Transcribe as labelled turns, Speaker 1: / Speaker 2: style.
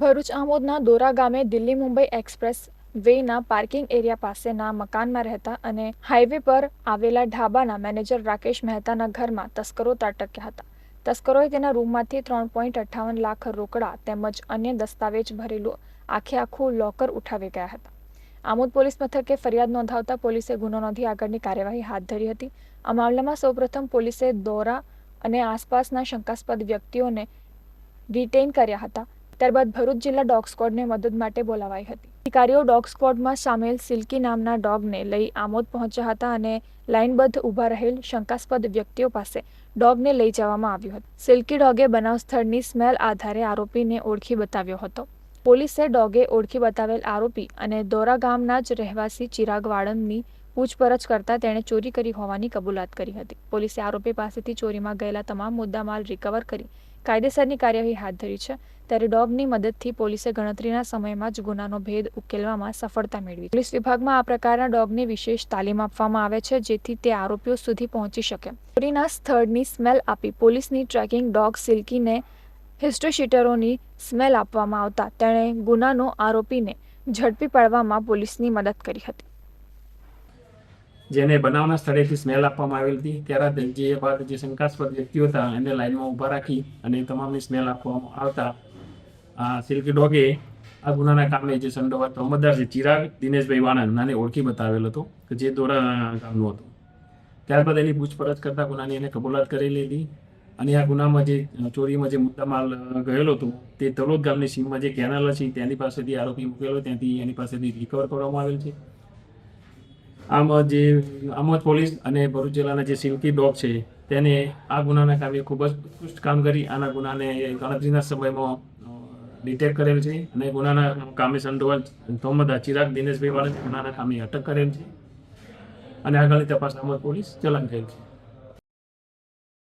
Speaker 1: ભરૂચ આમોદના દોરા ગામે દિલ્હી મુંબઈ એક્સપ્રેસ વેના પાર્કિંગ એરિયા પાસેના મકાનમાં રહેતા અને હાઈવે પર આવેલા ઢાબાના મેનેજર રાકેશ મહેતાના ઘરમાં તસ્કરો ત્રાટક્યા હતા. તસ્કરોએ તેના રૂમમાંથી ત્રણ પોઈન્ટ અઠ્ઠાવન લાખ રોકડા તેમજ અન્ય દસ્તાવેજ ભરેલું આખે આખું લોકર ઉઠાવી ગયા હતા. આમોદ પોલીસ મથકે ફરિયાદ નોંધાવતા પોલીસે ગુનો નોંધી આગળની કાર્યવાહી હાથ ધરી હતી. આ મામલામાં સૌપ્રથમ પોલીસે દોરા અને આસપાસના શંકાસ્પદ વ્યક્તિઓને ડિટેઇન કર્યા હતા. ત્યારબાદ ભરૂચ જિલ્લા ડોગ સ્ક્વોડને મદદ માટે બોલાવાઈ હતી. અધિકારીઓ ડોગ સ્ક્વોડમાં સામેલ સિલ્કી નામના ડોગને લઈ આમોદ પહોંચ્યા હતા અને લાઇનબદ્ધ ઊભા રહેલ શંકાસ્પદ વ્યક્તિઓ પાસે ડોગને લઈ જવામાં આવ્યો હતો. સિલ્કી ડોગે બનાવ સ્થળની સ્મેલ આધારે આરોપીને ઓળખી બતાવ્યો હતો. પોલીસે ડોગે ઓળખી બતાવેલ આરોપી અને દોરા ગામના જ રહેવાસી ચિરાગ વાળંદની પૂછપરછ કરતા તેણે ચોરી કરી હોવાની કબૂલાત કરી હતી. પોલીસે આરોપી પાસેથી ચોરીમાં ગયેલા તમામ મુદ્દામાલ રિકવર કરી કાયદેસરની કાર્યવાહી હાથ ધરી છે. ત્યારે ડોગની મદદથી પોલીસે ગણતરીના સમયમાં જ ગુનાનો ભેદ ઉકેલવામાં સફળતા મેળવી. પોલીસ વિભાગમાં આ પ્રકારના ડોગને વિશેષ તાલીમ આપવામાં આવે છે, જેથી તે આરોપીઓ સુધી પહોંચી શકે. ચોરીના સ્થળની સ્મેલ આપી પોલીસની ટ્રેકિંગ ડોગ સિલ્કીને હિસ્ટોશીટરોની સ્મેલ આપવામાં આવતા તેણે ગુનાનો આરોપીને ઝડપી પાડવામાં પોલીસની મદદ કરી હતી.
Speaker 2: જેને બનાવના સ્થળેથી સ્મેલ આપવામાં આવેલ હતી. ત્યારે જે જે શંકાસ્પદ વ્યક્તિઓ હતા, એને લાઈનમાં ઊભા રાખી અને તમામની સ્મેલ આપવામાં આવતા, આ સિલ્કી ડોગે આ ગુનાના કામે જે સંડોવાતો અમદાર છે ચિરાગ દિનેશભાઈ વાણંદ નાને ઓળખી બતાવેલ હતો, કે જે દોરા ગામનું હતું. ત્યારબાદ એની પૂછપરછ કરતા ગુનાની એને કબૂલાત કરેલી હતી અને આ ગુનામાં જે ચોરીમાં જે મુદ્દામાલ ગયેલો હતો, તે તલોદ ગામની સીમમાં જે કેનાલ છે તેની પાસેથી આરોપી મૂકેલો, ત્યાંથી એની પાસેથી રિકવર કરવામાં આવેલ છે. આમ જે આમોદ પોલીસ અને ભરૂચ જિલ્લાના જે સિલ્કી ડોગ છે, તેને આ ગુનાના કામે ખૂબ જ ઉત્કૃષ્ટ કામ કરી, આના ગુનાને ગણતરીના સમયમાં ડિટેક્ટ કરેલ છે અને ગુનાના કામે સંડોવાલ તોમદા ચિરાગ દિનેશભાઈ વાળા ગુનાના કામે અટક કરેલ છે. અને આગળની તપાસ આમોદ પોલીસ ચલાવી રહેલ છે.